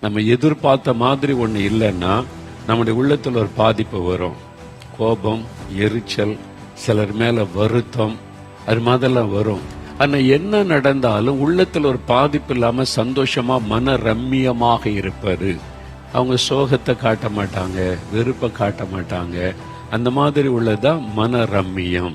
நம்ம எதிர்பார்த்த மாதிரி ஒண்ணு இல்லைன்னா நம்முடைய உள்ளத்துல ஒரு பாதிப்பு வரும். கோபம் எரிச்சல் சிலர் மேல வருத்தம் அது மாதிரிலாம் வரும். ஆனா என்ன நடந்தாலும் உள்ளத்துல ஒரு பாதிப்பு இல்லாம சந்தோஷமா மன ரம்மியமாக இருப்பது. அவங்க சோகத்தை காட்ட மாட்டாங்க வெறுப்பை காட்ட மாட்டாங்க. அந்த மாதிரி உள்ளதுதான் மன ரம்மியம்.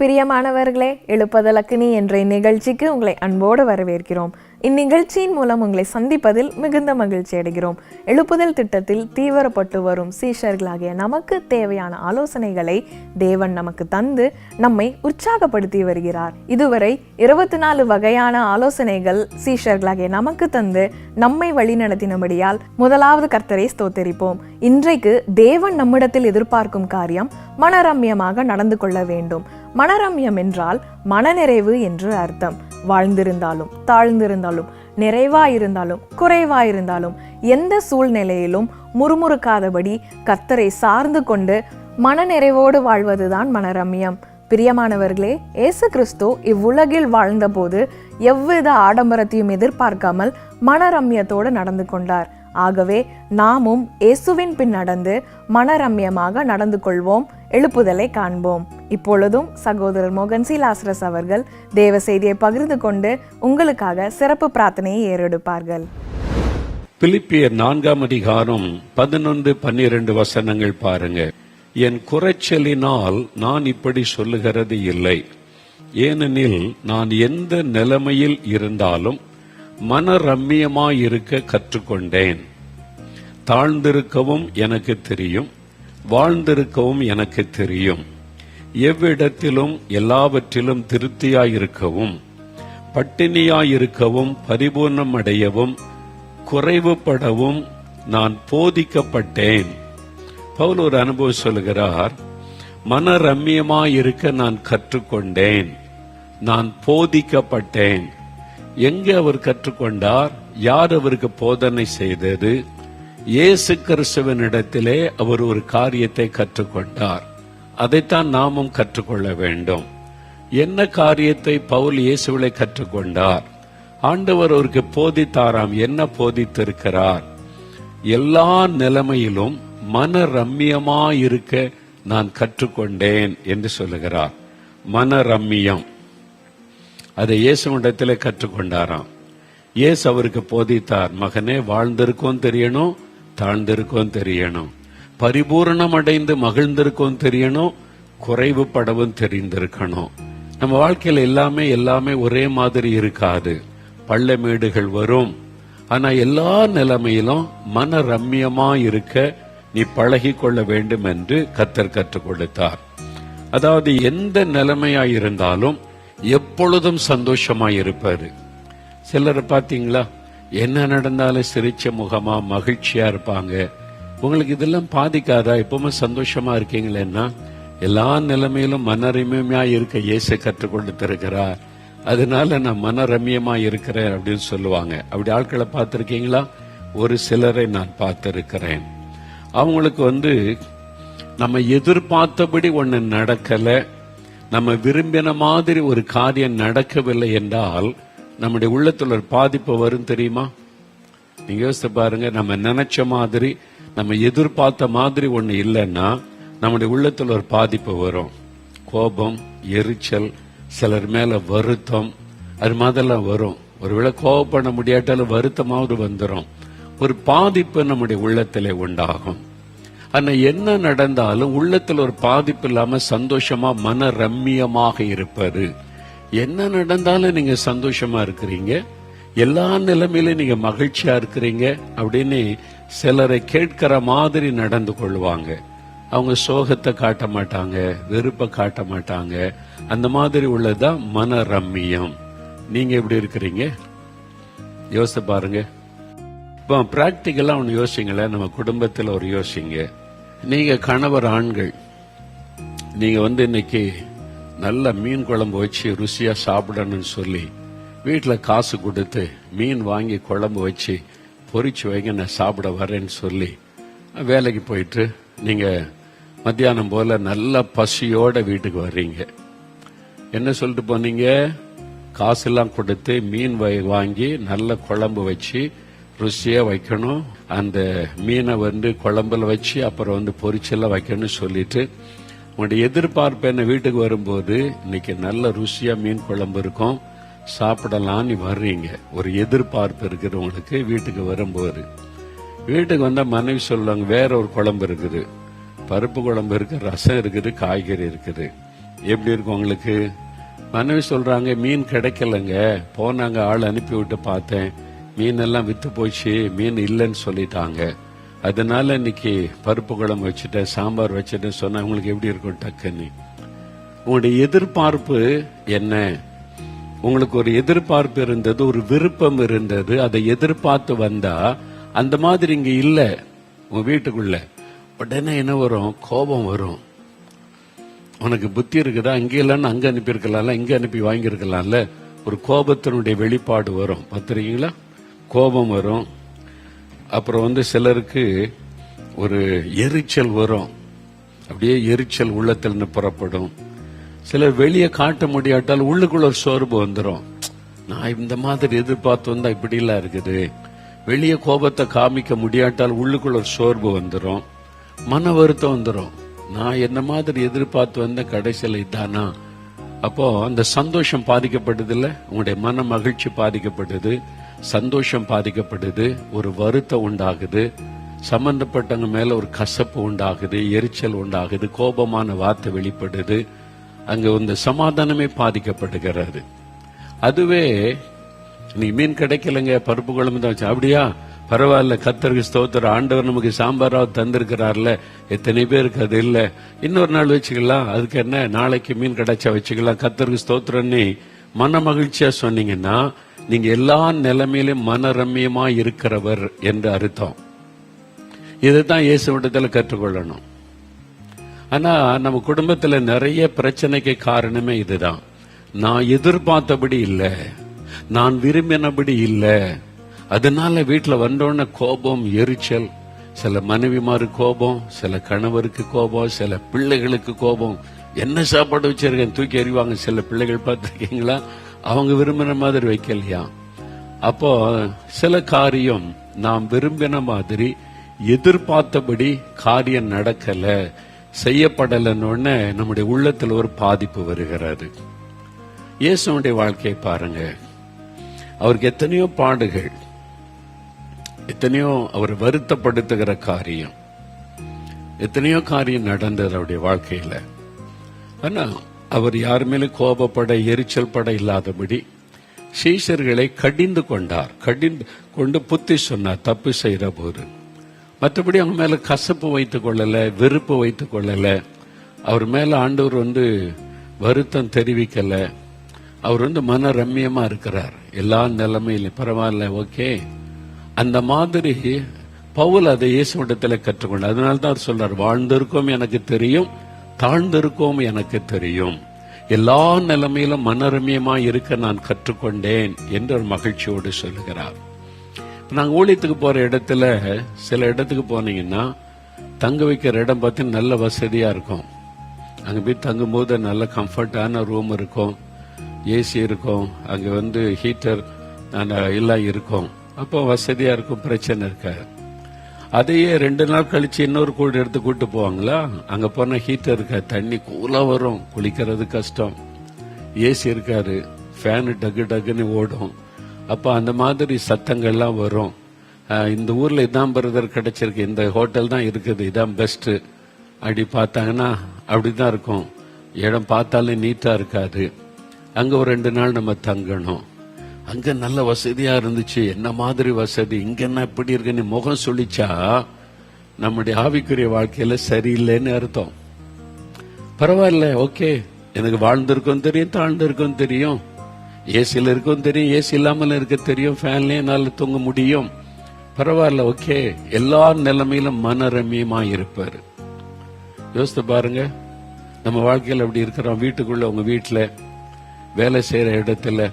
பிரியமானவர்களே எழுப்பதலக்கினி என்ற இந்நிகழ்ச்சிக்கு உங்களை அன்போடு வரவேற்கிறோம். இந்நிகழ்ச்சியின் மூலம் உங்களை சந்திப்பதில் மிகுந்த மகிழ்ச்சி அடைகிறோம். எழுப்புதல் திட்டத்தில் தீவிரப்பட்டு வரும் சீஷர்களாகிய நமக்கு தேவையான ஆலோசனைகளை தேவன் நமக்கு தந்து நம்மை உற்சாகப்படுத்தி வருகிறார். இதுவரை இருபத்தி நாலு வகையான ஆலோசனைகள் சீஷர்களாகிய நமக்கு தந்து நம்மை வழிநடத்தினபடியால் முதலாவது கர்த்தரை ஸ்தோத்தரிப்போம். இன்றைக்கு தேவன் நம்மிடத்தில் எதிர்பார்க்கும் காரியம் மனரம்யமாக நடந்து கொள்ள வேண்டும். மனரம்யம் என்றால் மனநிறைவு என்று அர்த்தம். வாழ்ந்திருந்தாலும் தாழ்ந்திருந்தாலும் நிறைவாயிருந்தாலும் குறைவாயிருந்தாலும் எந்த சூழ்நிலையிலும் முறுமுறுக்காதபடி கத்தரை சார்ந்து கொண்டு மனநிறைவோடு வாழ்வதுதான் மனரம்யம். பிரியமானவர்களே இயேசு கிறிஸ்து இவ்வுலகில் வாழ்ந்தபோது எவ்வித ஆடம்பரத்தையும் எதிர்பார்க்காமல் மனரம்யத்தோடு நடந்து கொண்டார். ஆகவே நாமும் இயேசுவின் பின் நடந்து மனரம்யமாக நடந்து கொள்வோம். எழுப்புதலை காண்போம். இப்பொழுதும் சகோதரர் மோகன் சீலாஸ்ரஸ் அவர்கள் தேவ செய்தியை பகிர்ந்து கொண்டு உங்களுக்காக சிறப்பு பிரார்த்தனையை ஏறெடுப்பார்கள். பிலிப்பியர் நான்காம் அதிகாரம் பதினொன்று பன்னிரண்டு வசனங்கள் பாருங்க. என் குறைச்சலினால் நான் இப்படி சொல்லுகிறது இல்லை. ஏனெனில் நான் எந்த நிலைமையில் இருந்தாலும் மன இருக்க கற்றுக்கொண்டேன். தாழ்ந்திருக்கவும் எனக்கு தெரியும். வாழ்ந்திருக்கவும் எனக்கு தெரியும். எவ்விடத்திலும் எல்லாவற்றிலும் திருப்தியாயிருக்கவும் பட்டினியாயிருக்கவும் பரிபூர்ணம் அடையவும் குறைவுபடவும் நான் போதிக்கப்பட்டேன். பவுல் ஒரு அனுபவம் சொல்லுகிறார் மனரம்யமாயிருக்க நான் கற்றுக்கொண்டேன். நான் போதிக்கப்பட்டேன். எங்கே அவர் கற்றுக்கொண்டார்? யார் அவருக்கு போதனை செய்தது? இயேசு கிறிஸ்துவனிடத்திலே அவர் ஒரு காரியத்தை கற்றுக்கொண்டார். அதைத்தான் நாமும் கற்றுக்கொள்ள வேண்டும். என்ன காரியத்தை பவுல் இயேசுவிலே கற்றுக்கொண்டார்? ஆண்டவர் அவருக்கு போதித்தாராம் என்ன போதித்திருக்கிறார்? எல்லா நிலைமையிலும் மன ரம்மியமா இருக்க நான் கற்றுக்கொண்டேன் என்று சொல்லுகிறார். மன ரம்மியம் அதை இயேசுவிடத்திலே கற்றுக்கொண்டாராம். இயேசு அவருக்கு போதித்தார் மகனே வாழ்ந்திருக்கும் தெரியணும் தாழ்ந்திருக்கும் தெரியணும். பரிபூரணம் அடைந்து மகிழ்ந்திருக்கும் தெரியணும். குறைவுபடவும் தெரிந்திருக்கணும். நம்ம வாழ்க்கையில எல்லாமே எல்லாமே ஒரே மாதிரி இருக்காது. பள்ளமேடுகள் வரும். ஆனா எல்லா நிலைமையிலும் மன ரம்யமா இருக்க நீ பழகி கொள்ள வேண்டும் என்று கத்தர் கற்றுக் கொடுத்தார். அதாவது எந்த நிலைமையா இருந்தாலும் எப்பொழுதும் சந்தோஷமா இருப்பாரு. சிலரை பாத்தீங்களா? என்ன நடந்தாலும் சிரிச்ச முகமா மகிழ்ச்சியா இருப்பாங்க. உங்களுக்கு இதெல்லாம் பாதிக்காதா? எப்பவுமே சந்தோஷமா இருக்கீங்களேன்னா எல்லா நிலைமையிலும் மனரமியமா இருக்க இயேசு கற்றுக் கொடுத்திருக்கிறார். அதனால நான் மனரமியமா இருக்கிறேன் அப்படின்னு சொல்லுவாங்க. அப்படி ஆட்களை பார்த்துருக்கீங்களா? ஒரு சிலரை நான் பார்த்திருக்கிறேன். அவங்களுக்கு வந்து நம்ம எதிர்பார்த்தபடி ஒன்று நடக்கலை. நம்ம விரும்பின மாதிரி ஒரு காரியம் நடக்கவில்லை என்றால் நம்முடைய உள்ளத்துல ஒரு பாதிப்பு வரும் தெரியுமா? நீங்க யோசித்து பாருங்க நம்ம நினைச்ச மாதிரி நம்ம எதிர்பார்த்த மாதிரி ஒண்ணு இல்லைன்னா நம்முடைய உள்ளத்துல ஒரு பாதிப்பு வரும். கோபம் எரிச்சல் சிலர் மேல வருத்தம் அது மாதிரிலாம் வரும். ஒருவேளை கோபம் பண்ண முடியாட்டாலும் வருத்தமாவது வந்துடும் ஒரு பாதிப்பு நம்முடைய உள்ளத்திலே உண்டாகும். ஆனா என்ன நடந்தாலும் உள்ளத்தில் ஒரு பாதிப்பு இல்லாம சந்தோஷமா மன ரம்மியமாக இருப்பது. என்ன நடந்தாலும் நீங்க சந்தோஷமா இருக்கிறீங்க? எல்லா நிலைமையிலும் நீங்க மகிழ்ச்சியா இருக்கிறீங்க அப்படின்னு சிலரை கேட்கிற மாதிரி நடந்து கொள்வாங்க. அவங்க சோகத்தை காட்ட மாட்டாங்க வெறுப்பை காட்ட மாட்டாங்க. அந்த மாதிரி உள்ளதுதான் மன ரம்மியம் நீங்க எப்படி இருக்கிறீங்க? யோசித்து பாருங்க. இப்போ ப்ராக்டிக்கலாக ஒன்று யோசிங்களேன். நம்ம குடும்பத்தில் ஒரு யோசிங்க. நீங்கள் கணவர் ஆண்கள். நீங்கள் வந்து இன்னைக்கு நல்ல மீன் குழம்பு வச்சு ருசியா சாப்பிடணும்னு சொல்லி வீட்டில் காசு கொடுத்து மீன் வாங்கி குழம்பு வச்சு பொறிச்சு வைங்க நான் சாப்பிட வரேன்னு சொல்லி வேலைக்கு போயிட்டு நீங்கள் மத்தியானம் போல நல்ல பசியோட வீட்டுக்கு வர்றீங்க. என்ன சொல்லிட்டு போனீங்க? காசெல்லாம் கொடுத்து மீன் வாங்கி நல்ல குழம்பு வச்சு ருசியாக வைக்கணும். அந்த மீனை வந்து குழம்புல வச்சு அப்புறம் வந்து பொரிச்செல்லாம் வைக்கணும்னு சொல்லிட்டு உங்களுடைய எதிர்பார்ப்பு என்ன? வீட்டுக்கு வரும்போது இன்னைக்கு நல்ல ருசியா மீன் குழம்பு இருக்கும். சாப்பிடலாம்னு வர்றீங்க. ஒரு எதிர்பார்ப்பு இருக்கிறவங்களுக்கு வீட்டுக்கு வரும்போது. வீட்டுக்கு வந்தா மனைவி சொல்லுவாங்க வேற ஒரு குழம்பு இருக்குது. பருப்பு குழம்பு இருக்கு ரசம் இருக்குது காய்கறி இருக்குது. எப்படி இருக்கும் உங்களுக்கு? மனைவி சொல்றாங்க மீன் கிடைக்கலங்க. போனாங்க ஆள் அனுப்பி விட்டு பார்த்தேன். மீன் எல்லாம் வித்து போச்சு. மீன் இல்லைன்னு சொல்லிட்டாங்க. அதனால இன்னைக்கு பருப்பு குழம்பு வச்சுட்டேன் சாம்பார் வச்சுட்டேன் சொன்னா உங்களுக்கு எப்படி இருக்கும் டக்குன்னு? உங்களுடைய எதிர்பார்ப்பு என்ன? உங்களுக்கு ஒரு எதிர்பார்ப்பு இருந்தது ஒரு விருப்பம் இருந்தது அதை எதிர்பார்த்து வந்தா அந்த மாதிரி இங்க இல்ல உங்க வீட்டுக்குள்ள. உடனே என்ன வரும்? கோபம் வரும். உனக்கு புத்தி இருக்குதா? அங்க இல்லைன்னு அங்க அனுப்பியிருக்கலாம்ல இங்க அனுப்பி வாங்கியிருக்கலாம்ல. ஒரு கோபத்தினுடைய வெளிப்பாடு வரும். பார்த்துருக்கீங்களா? கோபம் வரும். அப்புறம் வந்து சிலருக்கு ஒரு எரிச்சல் வரும். அப்படியே எரிச்சல் உள்ளத்தில் இருந்து புறப்படும். சிலர் வெளியே காட்ட முடியாட்டால் உள்ளுக்குள்ள ஒரு சோர்வு வந்துடும் நான் இந்த மாதிரி எதிர்பார்த்து வந்தா இப்படி எல்லாம் இருக்குது. வெளியே கோபத்தை காமிக்க முடியாட்டால் உள்ளுக்குள்ள ஒரு சோர்வு வந்துடும் மன வருத்தம் வந்துடும் நான் என்ன மாதிரி எதிர்பார்த்து வந்த கடைசியில் இதானா? அப்போ அந்த சந்தோஷம் பாதிக்கப்படுது இல்ல உங்களுடைய மன மகிழ்ச்சி பாதிக்கப்படுது சந்தோஷம் பாதிக்கப்படுது ஒரு வருத்தம் உண்டாகுது சம்பந்தப்பட்டவங்க மேல ஒரு கசப்பு உண்டாகுது எரிச்சல் உண்டாகுது கோபமான வார்த்தை வெளிப்படுது அங்க இந்த சமாதானமே பாதிக்கப்படுகிறது. அதுவே நீ மீன் கிடைக்கலங்க பருப்பு குழம்பு தான் வச்சு அப்படியா? பரவாயில்ல கத்தருக்கு ஸ்தோத்திர ஆண்டவர் நமக்கு சாம்பாராவது தந்திருக்கிறார்ல எத்தனை பேருக்கு அது இல்ல. இன்னொரு நாள் வச்சுக்கலாம் அதுக்கு என்ன நாளைக்கு மீன் கிடைச்சா வச்சுக்கலாம் கத்தருக்கு ஸ்தோத்திரன்னு மன மகிழ்ச்சியா சொன்னீங்கன்னா நீங்க எல்லா நிலைமையிலும் மனரம்யமா இருக்கிறவர் என்று அர்த்தம். இதுதான் இயேசுவிடத்துல கற்றுக்கொள்ளணும். ஆனா நம்ம குடும்பத்துல நிறைய பிரச்சனைக்கு காரணமே இதுதான். நான் எதிர்பார்த்தபடி இல்ல. நான் விரும்பினபடி இல்ல. அதனால வீட்டுல வந்தோடனே கோபம் எரிச்சல் சில மனைவிமாரு கோபம் சில கணவருக்கு கோபம் சில பிள்ளைகளுக்கு கோபம். என்ன சாப்பாடு வச்சிருக்கேன்? தூக்கி எறிவாங்க சில பிள்ளைகள் பார்த்திருக்கீங்களா? அவங்க விரும்பின மாதிரி வைக்கலையா? அப்போ சில காரியம் நாம் விரும்பின மாதிரி எதிர்பார்த்தபடி காரியம் நடக்கல செய்யப்படலன்னு நம்முடைய உள்ளத்தில் ஒரு பாதிப்பு வருகிறது. இயேசுடைய வாழ்க்கையை பாருங்க. அவருக்கு எத்தனையோ பாடுகள் எத்தனையோ அவர் வருத்தப்படுத்துகிற காரியம் எத்தனையோ காரியம் நடந்தது அவருடைய வாழ்க்கையில. ஆனா அவர் யார் மேலும் கோபப்பட எரிச்சல் பட இல்லாதபடி சீஷர்களை கடிந்து கொண்டார். கடிந்து கொண்டு புத்தி சொன்னார் தப்பு செய்யற போது. மற்றபடி அவங்க மேல கசப்பு வைத்துக் கொள்ளல வெறுப்பு வைத்துக் கொள்ளலை. அவர் மேல ஆண்டவர் வந்து வருத்தம் தெரிவிக்கலை. அவர் வந்து மன ரம்மியமா இருக்கிறார். எல்லா நிலைமையிலும். பரவாயில்ல ஓகே. அந்த மாதிரி பவுல் அதை இயேசுவிடத்துல கற்றுக்கொண்டார். அதனால தான் அவர் சொல்றார் வாழ்ந்திருக்கோம் எனக்கு தெரியும் தாழ்ந்திருக்கோம் எனக்கு தெரியும். எல்லா நிலைமையிலும் மனரமியமாக இருக்க நான் கற்றுக்கொண்டேன் என்று ஒரு மகிழ்ச்சியோடு சொல்லுகிறார் நாங்கள் ஊழியத்துக்கு போகிற இடத்துல சில இடத்துக்கு போனீங்கன்னா தங்க வைக்கிற இடம் பார்த்து நல்ல வசதியாக இருக்கும். அங்கே போய் தங்கும்போது நல்ல கம்ஃபர்டான ரூம் இருக்கும். ஏசி இருக்கும். அங்கே வந்து ஹீட்டர் எல்லாம் இருக்கும். அப்போ வசதியாக இருக்கும் பிரச்சனை இருக்காது. அதையே ரெண்டு நாள் கழிச்சு இன்னொரு கூட எடுத்து கூட்டு போவாங்களா? அங்க போனா ஹீட்டர் இருக்கா? தண்ணி கூலா வரும். குளிக்கிறது கஷ்டம். ஏசி இருக்காரு ஃபேனு டக்கு டக்குன்னு ஓடும். அப்போ அந்த மாதிரி சத்தங்கள்லாம் வரும். இந்த ஊர்ல இதான் பிரதர் கிடைச்சிருக்கு. இந்த ஹோட்டல் தான் இருக்குது. இதான் பெஸ்ட்டு அப்படி பார்த்தாங்கன்னா அப்படிதான் இருக்கும். இடம் பார்த்தாலும் நீட்டா இருக்காது. அங்க ஒரு ரெண்டு நாள் நம்ம தங்கணும். அங்க நல்ல வசதியா இருந்துச்சு. என்ன மாதிரி வசதி? இங்க என்ன இப்படி இருக்குன்னு முகம் சொல்லிச்சா நம்முடைய ஆவிக்குரிய வாழ்க்கையில சரியில்லைன்னு அர்த்தம். பரவாயில்ல ஓகே. எனக்கு வாழ்ந்திருக்கும் தெரியும் தாழ்ந்திருக்கும் தெரியும். ஏசியில் இருக்கும் தெரியும் ஏசி இல்லாமல் இருக்க தெரியும். ஃபேன்லேயே என்னால் தூங்க முடியும். பரவாயில்ல ஓகே. எல்லா நிலைமையிலும் மனரமியமா இருப்பார் யோசித்து பாருங்க. நம்ம வாழ்க்கையில் அப்படி இருக்கிறோம்? வீட்டுக்குள்ள உங்க வீட்டில் வேலை செய்யற இடத்துல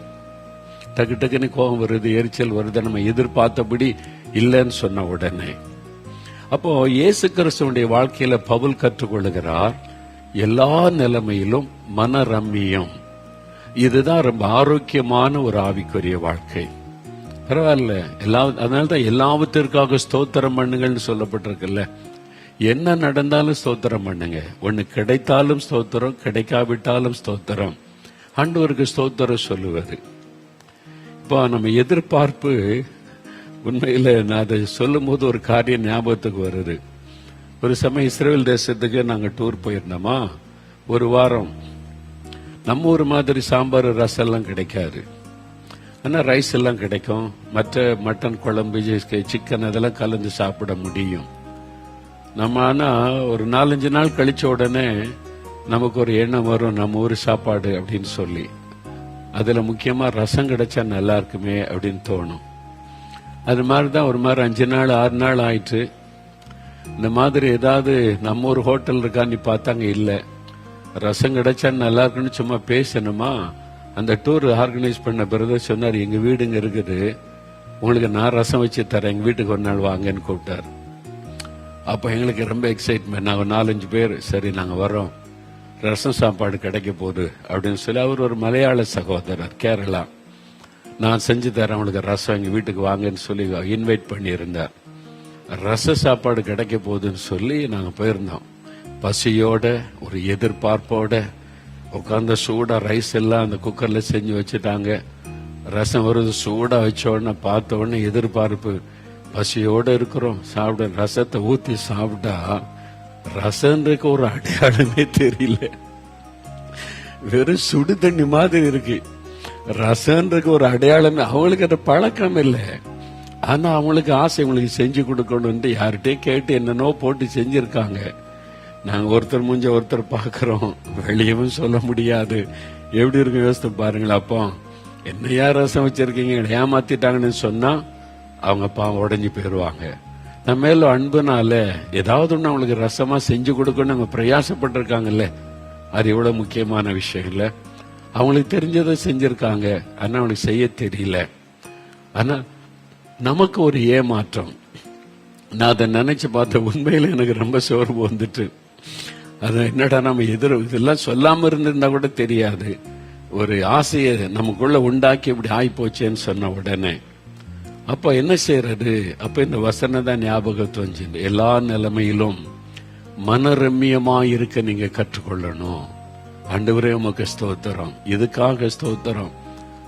டக்கு டக்குன்னு கோபம் வருது எரிச்சல் வருது நம்ம எதிர்பார்த்தபடி இல்லைன்னு சொன்ன உடனே. அப்போ இயேசு கிறிஸ்துவனுடைய வாழ்க்கையில பவுல் கற்றுக்கொள்ளுகிறார் எல்லா நிலைமையிலும் மனரம்மியம். இதுதான் ரொம்ப ஆரோக்கியமான ஒரு ஆவிக்குரிய வாழ்க்கை. பரவாயில்ல எல்லா அதனால்தான் எல்லாவற்றிற்காக ஸ்தோத்திரம் பண்ணுங்கள்னு சொல்லப்பட்டிருக்குல்ல. என்ன நடந்தாலும் ஸ்தோத்திரம் பண்ணுங்க. ஒன்று கிடைத்தாலும் ஸ்தோத்திரம் கிடைக்காவிட்டாலும் ஸ்தோத்திரம். ஆண்டவருக்கு ஸ்தோத்திரம் சொல்லுவது. இப்போ நம்ம எதிர்பார்ப்பு உண்மையில் நான் அதை சொல்லும் போது ஒரு காரியம் ஞாபகத்துக்கு வருது. ஒரு சமயம் இஸ்ரேல் தேசத்துக்கு நாங்கள் டூர் போயிருந்தோமா? ஒரு வாரம். நம்ம ஊர் மாதிரி சாம்பார் ரசம் எல்லாம் கிடைக்காது. ஆனால் ரைஸ் எல்லாம் கிடைக்கும். மற்ற மட்டன் குழம்பு சிக்கன் அதெல்லாம் கலந்து சாப்பிட முடியும். நம்ம ஆனால் ஒரு நாலஞ்சு நாள் கழிச்ச உடனே நமக்கு ஒரு எண்ணம் வரும். நம்ம ஊர் சாப்பாடு அப்படின்னு சொல்லி. அதில் முக்கியமாக ரசம் கிடைச்சா நல்லா இருக்குமே அப்படின்னு தோணும். அது மாதிரி தான் ஒரு மாதிரி அஞ்சு நாள் ஆறு நாள் ஆயிட்டு இந்த மாதிரி ஏதாவது நம்ம ஒரு ஹோட்டல் இருக்கான்னு பார்த்தாங்க இல்லை. ரசம் கிடைச்சா நல்லா இருக்குன்னு சும்மா பேசணுமா? அந்த டூர் ஆர்கனைஸ் பண்ண பிறகு சொன்னார் எங்க வீடுங்க இருக்குது. உங்களுக்கு நான் ரசம் வச்சு தரேன். எங்கள் வீட்டுக்கு ஒரு நாள் வாங்கன்னு கூப்பிட்டாரு. அப்போ எங்களுக்கு ரொம்ப எக்ஸைட்மெண்ட் நாங்கள் நாலஞ்சு பேர் சரி நாங்கள் வரோம் ரசம் சாப்பாடு கிடைக்க போகுது அப்படின்னு சொல்லி அவர் ஒரு மலையாள சகோதரர் கேரளா. நான் செஞ்சு தரேன் அவங்களுக்கு ரசம் எங்கள் வீட்டுக்கு வாங்கன்னு சொல்லி இன்வைட் பண்ணியிருந்தார். ரச சாப்பாடு கிடைக்க போகுதுன்னு சொல்லி நாங்கள் போயிருந்தோம். பசியோட ஒரு எதிர்பார்ப்போட உட்காந்து சூடாக ரைஸ் எல்லாம் அந்த குக்கரில் செஞ்சு வச்சுட்டாங்க. ரசம் வருது சூடாக வச்ச உடனே பார்த்த உடனே எதிர்பார்ப்பு பசியோடு இருக்கிறோம் சாப்பிட ரசத்தை ஊற்றி சாப்பிட்டா ரசம்ன்றக்கு ஒரு அடையாளமே தெரியல. வெறும் சுடு தண்ணி மாதிரி இருக்கு. ரசம்ன்றக்கு ஒரு அடையாளமே அவங்களுக்கு அது பழக்கம் இல்லை. ஆனா அவங்களுக்கு ஆசை உங்களுக்கு செஞ்சு கொடுக்கணும்னு யார்கிட்டயும் கேட்டு என்னென்னோ போட்டு செஞ்சிருக்காங்க. நாங்க ஒருத்தர் முடிஞ்ச ஒருத்தர் பாக்குறோம் வெளியவும் சொல்ல முடியாது. எப்படி இருக்கு யோசித்து பாருங்களா அப்போ. என்னையா ரசம் வச்சிருக்கீங்க? ஏமாத்திட்டாங்கன்னு சொன்னா அவங்க பாவம் உடஞ்சி போயிடுவாங்க நம்ம மேல அன்புனால ஏதாவது ஒண்ணு அவங்களுக்கு ரசமா செஞ்சு கொடுக்கணும் அவங்க பிரயாசப்பட்டிருக்காங்கல்ல? அது எவ்வளவு முக்கியமான விஷயம் இல்ல அவங்களுக்கு தெரிஞ்சதை செஞ்சிருக்காங்க. ஆனா அவங்களுக்கு செய்ய தெரியல. ஆனா நமக்கு ஒரு ஏமாற்றம். நான் அதை நினைச்சு பார்த்த உண்மையில எனக்கு ரொம்ப சோர்வு வந்துட்டு. அது என்னடா நம்ம எதிர இதெல்லாம் சொல்லாம இருந்திருந்தா கூட தெரியாது. ஒரு ஆசையை நமக்குள்ள உண்டாக்கி இப்படி ஆயிப்போச்சேன்னு சொன்ன உடனே. அப்ப என்ன செய்யறது அப்ப இந்த வசனம் தான் ஞாபகத்து வந்துச்சு எல்லா நிலைமையிலும் மனரம்யமா இருக்க நீங்க கற்றுக்கொள்ளணும். ஆண்டவரே உமக்கு ஸ்தோத்திரம். இதுக்காக ஸ்தோத்திரம்?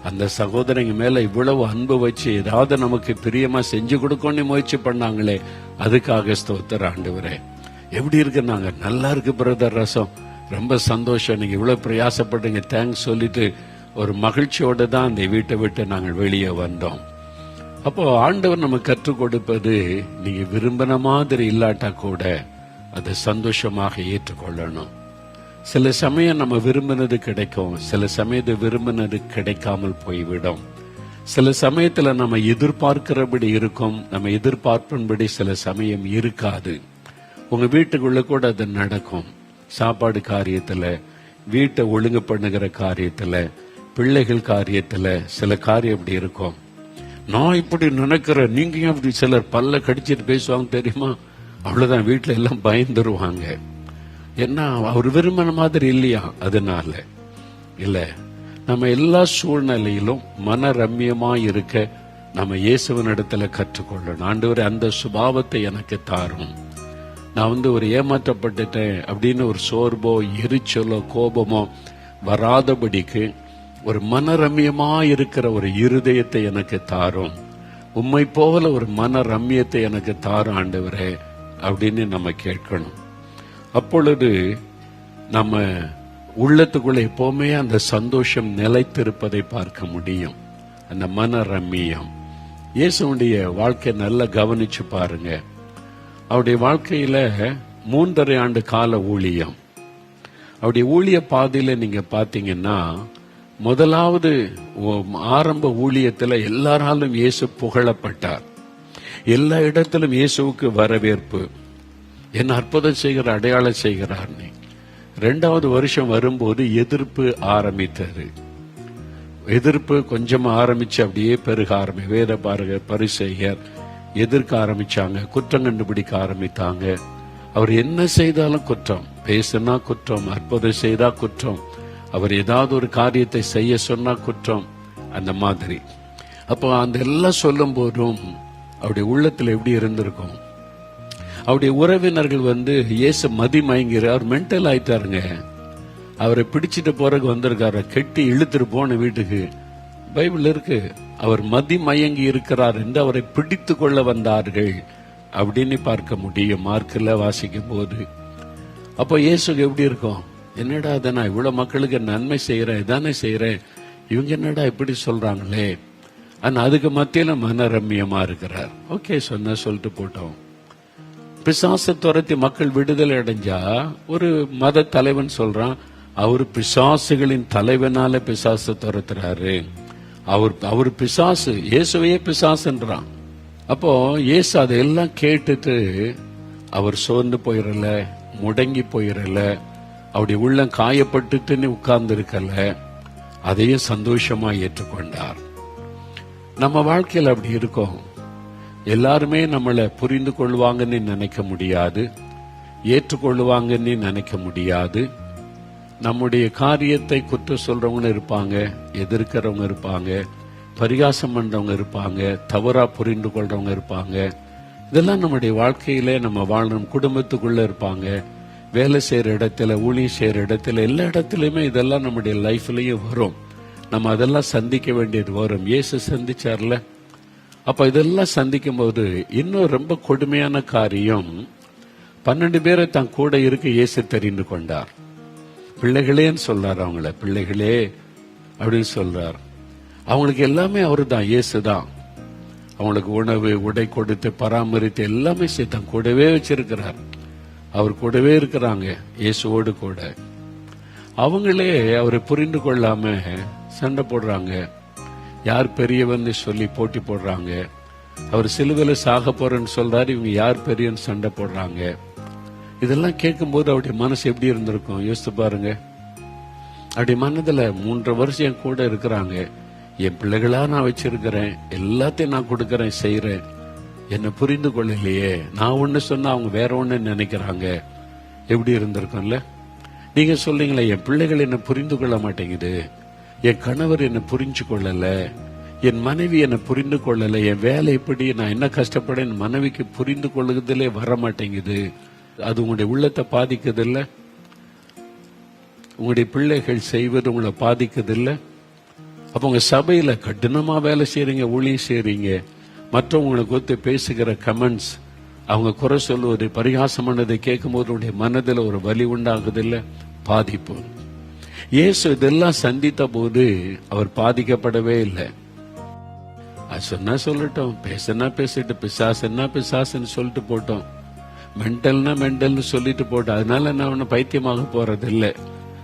அந்த சகோதரங்க மேல இவ்வளவு அன்பு வச்சு ஏதாவது நமக்கு பிரியமா செஞ்சு கொடுக்கணும்னு முயற்சி பண்ணாங்களே அதுக்காக ஸ்தோத்திரம் ஆண்டவரே. எப்படி இருக்கு? நாங்க நல்லா இருக்கு பிரதர் ரசம். ரொம்ப சந்தோஷம். நீங்க இவ்வளவு பிரயாசப்பட்டீங்க. தேங்க்ஸ் சொல்லிட்டு ஒரு மகிழ்ச்சியோட தான் அந்த வீட்டை விட்டு நாங்கள் வெளியே வந்தோம். அப்போ ஆண்டவர் நம்ம கற்றுக் கொடுப்பது நீங்க விரும்பின மாதிரி இல்லாட்டா கூட அதை சந்தோஷமாக ஏற்றுக்கொள்ளணும். சில சமயம் நம்ம விரும்பினது கிடைக்கும் சில சமயத்து விரும்பினது கிடைக்காமல் போய்விடும். சில சமயத்துல நம்ம எதிர்பார்க்கிறபடி இருக்கும் நம்ம எதிர்பார்ப்பின்படி சில சமயம் இருக்காது. உங்க வீட்டுக்குள்ள கூட அது நடக்கும். சாப்பாடு காரியத்துல வீட்டை ஒழுங்கு பண்ணுகிற காரியத்துல பிள்ளைகள் காரியத்துல சில காரியம் இப்படி இருக்கும். நான் இப்படி நினைக்கிறேன் நீங்க ஏன் அப்படி சிலர் பல்ல கடிச்சிட்டு பேசுவாங்க தெரியுமா? அவ்வளவுதான் வீட்டுல எல்லாம் பயந்துருவாங்க. என்ன அவர் விரும்பின மாதிரி இல்லையா? அதனால. இல்ல நம்ம எல்லா சூழ்நிலையிலும் மன ரம்யமா இருக்க நம்ம இயேசுவின் இடத்துல கற்றுக்கொள்ளணும். ஆண்டவர் அந்த சுபாவத்தை எனக்கு தாரும். நான் வந்து ஒரு ஏமாற்றப்பட்டுட்டேன் அப்படின்னு ஒரு சோர்வோ எரிச்சலோ கோபமோ வராதபடிக்கு ஒரு மனரம்யமா இருக்கிற ஒரு இருதயத்தை எனக்கு தாரும். உம்மை போல ஒரு மன ரம்யத்தை எனக்கு தாரும் ஆண்டவரே அப்படின்னு நம்ம கேட்கணும். அப்பொழுது நம்ம உள்ளத்துக்குள்ள எப்போவுமே அந்த சந்தோஷம் நிலைத்திருப்பதை பார்க்க முடியும். அந்த மன ரம்மியம் இயேசுடைய வாழ்க்கை நல்லா கவனிச்சு பாருங்க. அவருடைய வாழ்க்கையில மூன்றரை ஆண்டு கால ஊழியம். அவருடைய ஊழிய பாதையில நீங்க பாத்தீங்கன்னா முதலாவது ஆரம்ப ஊழியத்தில் எல்லாராலும் இயேசு புகழப்பட்டார். எல்லா இடத்திலும் இயேசுவுக்கு வரவேற்பு. என்ன அற்புதம் செய்கிற அடையாளம் செய்கிறார் நீ. ரெண்டாவது வருஷம் வரும்போது எதிர்ப்பு ஆரம்பித்தது. எதிர்ப்பு கொஞ்சம் ஆரம்பிச்சு அப்படியே பெருக ஆரம்பி வேத பாருக பரிசெய்யர் எதிர்க்க ஆரம்பிச்சாங்க குற்றம் கண்டுபிடிக்க ஆரம்பித்தாங்க. அவர் என்ன செய்தாலும் குற்றம். பேசுனா குற்றம் அற்புதம் செய்தா குற்றம். அவர் ஏதாவது ஒரு காரியத்தை செய்ய சொன்னா குற்றம் அந்த மாதிரி. அப்போ அந்த எல்லாம் சொல்லும் போதும் அவருடைய உள்ளத்துல எப்படி இருந்திருக்கும்? அவருடைய உறவினர்கள் வந்து இயேசு மதி மயங்கிற அவர் மென்டல் ஆயிட்டாருங்க. அவரை பிடிச்சிட்டு போறதுக்கு வந்திருக்காரு. கெட்டி இழுத்துட்டு போன வீட்டுக்கு. பைபிள் இருக்கு. அவர் மதி மயங்கி இருக்கிறார் என்று அவரை பிடித்து கொள்ள வந்தார்கள் அப்படின்னு பார்க்க முடியும். மார்க்கில் வாசிக்கும் போது அப்போ இயேசுக்கு எப்படி இருக்கும்? என்னடா அதை நான் இவ்வளவு மக்களுக்கு நன்மை செய்யறேன் இதானே செய்யறேன்? இவங்க என்னடா இப்படி சொல்றாங்களே? ஆனால் அதுக்கு மத்தியில் மனரம்யமாக இருக்கிறார். ஓகே சொன்ன சொல்லிட்டு போட்டோம். பிசாசை துரத்தி மக்கள் விடுதலை அடைஞ்சா ஒரு மத தலைவன் சொல்றான் அவர் பிசாசுகளின் தலைவனால பிசாசை துரத்துறாரு. அவர் அவர் பிசாசு இயேசுவையே பிசாசுன்றான். அப்போ இயேசு அதையெல்லாம் கேட்டுட்டு அவர் சோர்ந்து போயிடல முடங்கி போயிடல அவருடைய உள்ளம் காயப்பட்டுட்டுன்னு உட்கார்ந்து இருக்கல அதையும் சந்தோஷமா ஏற்றுக்கொண்டார். நம்ம வாழ்க்கையில் அப்படி இருக்கோம். எல்லாருமே நம்மளை புரிந்து கொள்வாங்கன்னு நினைக்க முடியாது ஏற்றுக்கொள்வாங்கன்னு நினைக்க முடியாது. நம்முடைய காரியத்தை குற்றம் சொல்றவங்க இருப்பாங்க எதிர்க்கிறவங்க இருப்பாங்க பரிகாசம் பண்றவங்க இருப்பாங்க தவறா புரிந்து கொள்றவங்க இருப்பாங்க. இதெல்லாம் நம்முடைய வாழ்க்கையில நம்ம வாழணும் குடும்பத்துக்குள்ள இருப்பாங்க. வேலை செய்கிற இடத்துல ஊழியம் செய்கிற இடத்துல எல்லா இடத்துலையுமே இதெல்லாம் நம்முடைய லைஃப்லையும் வரும். நம்ம அதெல்லாம் சந்திக்க வேண்டியது வரும். இயேசு சந்திச்சார்ல. அப்போ இதெல்லாம் சந்திக்கும் போது இன்னும் ரொம்ப கொடுமையான காரியம் பன்னெண்டு பேரை தன் கூட இருக்க இயேசு தெரிந்து கொண்டார். பிள்ளைகளேன்னு சொல்றார் அவங்கள. பிள்ளைகளே அப்படின்னு சொல்றார். அவங்களுக்கு எல்லாமே அவரு தான் இயேசு தான். அவங்களுக்கு உணவு உடை கொடுத்து பராமரித்து எல்லாமே செய்து தன் கூடவே வச்சிருக்கிறார். அவர் கூடவே இருக்கிறாங்க இயேசுவோடு கூட. அவங்களே அவரை புரிந்து கொள்ளாம சண்டை போடுறாங்க. யார் பெரியவன்னு சொல்லி போட்டி போடுறாங்க. அவர் சிலுவையில சாக போறேன்னு சொல்றாரு இவங்க யார் பெரியன்னு சண்டை போடுறாங்க. இதெல்லாம் கேட்கும்போது அவருடைய மனசு எப்படி இருந்திருக்கும்? யோசித்து பாருங்க. அப்படி மனதுல மூன்று வருஷம் என் கூட இருக்கிறாங்க. என் பிள்ளைகளா நான் வச்சிருக்கிறேன். எல்லாத்தையும் நான் கொடுக்கறேன் செய்யறேன் என்னை புரிந்து கொள்ளலையே. நான் ஒன்று சொன்னா அவங்க வேற ஒன்று நினைக்கிறாங்க. எப்படி இருந்திருக்கும்ல? நீங்க சொல்றீங்களே என் பிள்ளைகள் என்ன புரிந்து கொள்ள மாட்டேங்குது. என் கணவர் என்னை புரிஞ்சு கொள்ளல. என் மனைவி என்னை புரிந்து கொள்ளல. என் வேலை எப்படி? நான் என்ன கஷ்டப்பட என் மனைவிக்கு புரிந்து கொள்ளுகிறதுலே வர மாட்டேங்குது. அது உங்களுடைய உள்ளத்தை பாதிக்குது இல்ல உங்களுடைய பிள்ளைகள் செய்வது உங்களை பாதிக்குது இல்ல அப்ப உங்க சபையில கடினமா வேலை செய்றீங்க ஒளி செய்றீங்க. மற்றவங்களை குறித்து பேசுகிற கமெண்ட்ஸ் அவங்க குறை சொல்லுவது பரிகாசமானதை கேட்கும்போது கேட்கும் போது மனதில் ஒரு வலி உண்டாகுது பாதிப்பு. இயேசு இதெல்லாம் சந்தித்த போது அவர் பாதிக்கப்படவே இல்லை. அது சொன்னா சொல்லட்டும் பேசுனா பேசிட்டு பிசாசுன்னா பிசாசுன்னு சொல்லிட்டு போட்டோம். மென்டல்னா மென்டல்னு சொல்லிட்டு போட்டோம். அதனால நான் ஒன்னும் பைத்தியமாக போறதில்லை.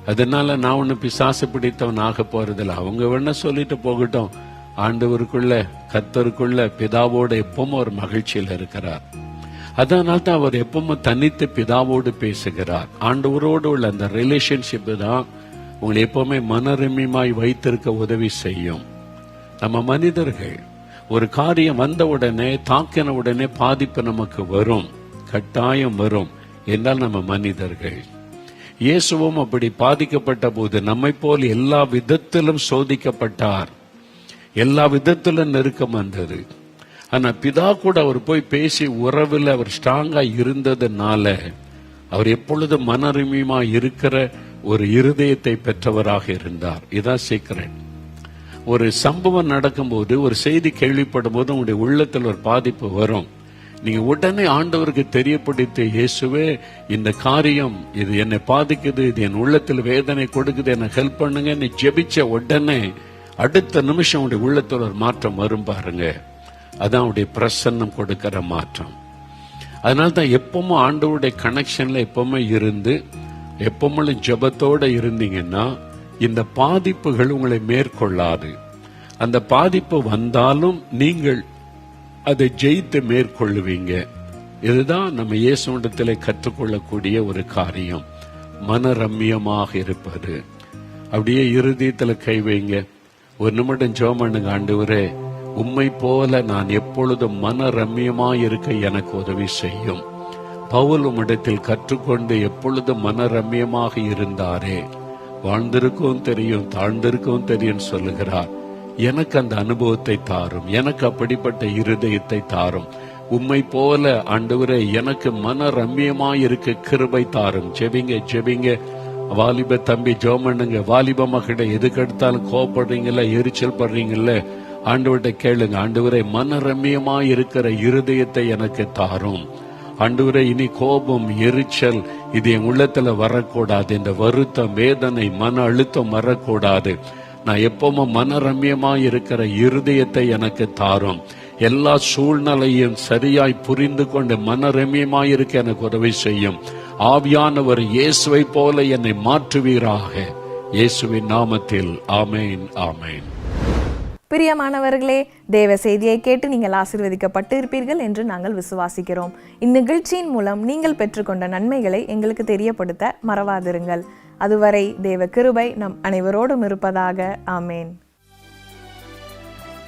அதனால நான் ஒன்னும் பிசாசு பிடித்தவன் ஆக போறதில்லை. அவங்க வேணா சொல்லிட்டு போகட்டும். ஆண்டவருக்குள்ள கத்தருக்குள்ள பிதாவோட எப்பவும் ஒரு மகிழ்ச்சியில் இருக்கிறார். அதனால தான் அவர் எப்பவும் தனித்து பிதாவோடு பேசுகிறார். ஆண்டவரோடு உள்ள அந்த ரிலேஷன்ஷிப் தான் உங்களை எப்பவுமே மனரம்யமாய் வைத்திருக்க உதவி செய்யும். நம்ம மனிதர்கள் ஒரு காரியம் வந்த உடனே தாக்கின உடனே பாதிப்பு நமக்கு வரும். கட்டாயம் வரும். என்றால் நம்ம மனிதர்கள். இயேசுவும் அப்படி பாதிக்கப்பட்ட போது நம்மை போல் எல்லா விதத்திலும் சோதிக்கப்பட்டார். எல்லா விதத்துல நெருக்கம் வந்தது. ஆனா பிதா கூட அவர் போய் பேசி உறவில் அவர் ஸ்ட்ராங்கா இருந்ததுனால அவர் எப்பொழுது மனரிமையுமா இருக்கிற ஒரு இருதயத்தை பெற்றவராக இருந்தார். இதான் சீக்கிரம் ஒரு சம்பவம் நடக்கும்போது ஒரு செய்தி கேள்விப்படும் போது உங்களுடைய உள்ளத்தில் ஒரு பாதிப்பு வரும். நீங்க உடனே ஆண்டவருக்கு தெரியப்படுத்த இயேசுவே இந்த காரியம் இது என்னை பாதிக்குது இது என் உள்ளத்தில் வேதனை கொடுக்குது என்ன ஹெல்ப் பண்ணுங்க. நீ ஜெபிச்ச உடனே அடுத்த நிமிஷம் உங்களுடைய உள்ளத்தில் ஒரு மாற்றம் வரும் பாருங்க. அதான் உடைய பிரசன்னம் கொடுக்கிற மாற்றம். அதனால தான் எப்பவுமே ஆண்டவருடைய கனெக்ஷன்ல எப்பவுமே இருந்து எப்பவுமே ஜபத்தோட இருந்தீங்கன்னா இந்த பாதிப்புகள் உங்களை மேற்கொள்ளாது. அந்த பாதிப்பு வந்தாலும் நீங்கள் அதை ஜெயித்து மேற்கொள்ளுவீங்க. இதுதான் நம்ம இயேசுடத்தில் கற்றுக்கொள்ளக்கூடிய ஒரு காரியம். மனரம்யமாக இருப்பது. அப்படியே இறுதியத்தில் கை வைங்க. ஒரு நிமிடம் ஜோம் பண்ணுங்க ஆண்டவரே உம்மை போல நான் எப்பொழுதும் மன மனரம்யமா இருக்க எனக்கு உதவி செய்யும். பவுல் உம்மிடத்தில் கற்றுக்கொண்டு எப்பொழுதும் மன ரம்யமாக இருந்தாரே. வாழ்ந்திருக்கவும் தெரியும் தாழ்ந்திருக்கவும் தெரியும் சொல்லுகிறார். எனக்கு அந்த அனுபவத்தை தாரும் எனக்கு அப்படிப்பட்ட இருதயத்தை தாரும். உம்மை போல ஆண்டவரே எனக்கு மன ரம்யமாய் இருக்க கிருபை தாரும். ஜெபிங்க ஜெபிங்க. வாலிப தம்பி ஜோமண்ணுங்க வாலிப மகிட எதுக்கு எடுத்தாலும் கோவப்படுறீங்கல்ல எரிச்சல் படுறீங்கல்ல ஆண்டவர்கிட்ட கேளுங்க. ஆண்டவரை மனரம்யமா இருக்கிற இருதயத்தை எனக்கு தாரும். ஆண்டவரை இனி கோபம் எரிச்சல் இது என் உள்ளத்துல வரக்கூடாது. இந்த வருத்தம் வேதனை மன அழுத்தம் வரக்கூடாது. நான் எப்பவும் மனரம்யமா இருக்கிற இருதயத்தை எனக்கு தாரும். எல்லா சூழ்நிலையும் சரியாய் புரிந்து கொண்டு மன இருக்க எனக்கு உதவி செய்யும். ஆவியானவர் இயேசுவை போல என்னை மாற்றுவீராக. இயேசுவின் நாமத்தில் ஆமேன் ஆமேன். பிரியமானவர்களே தேவ செய்தியை கேட்டு நீங்கள் ஆசீர்வதிக்கப்பட்டு இருப்பீர்கள் என்று நாங்கள் விசுவாசிக்கிறோம். இந்நிகழ்ச்சியின் மூலம் நீங்கள் பெற்றுக்கொண்ட நன்மைகளை எங்களுக்கு தெரியப்படுத்த மறவாதிருங்கள். அதுவரை தேவ கிருபை நம் அனைவரோடும் இருப்பதாக ஆமேன்.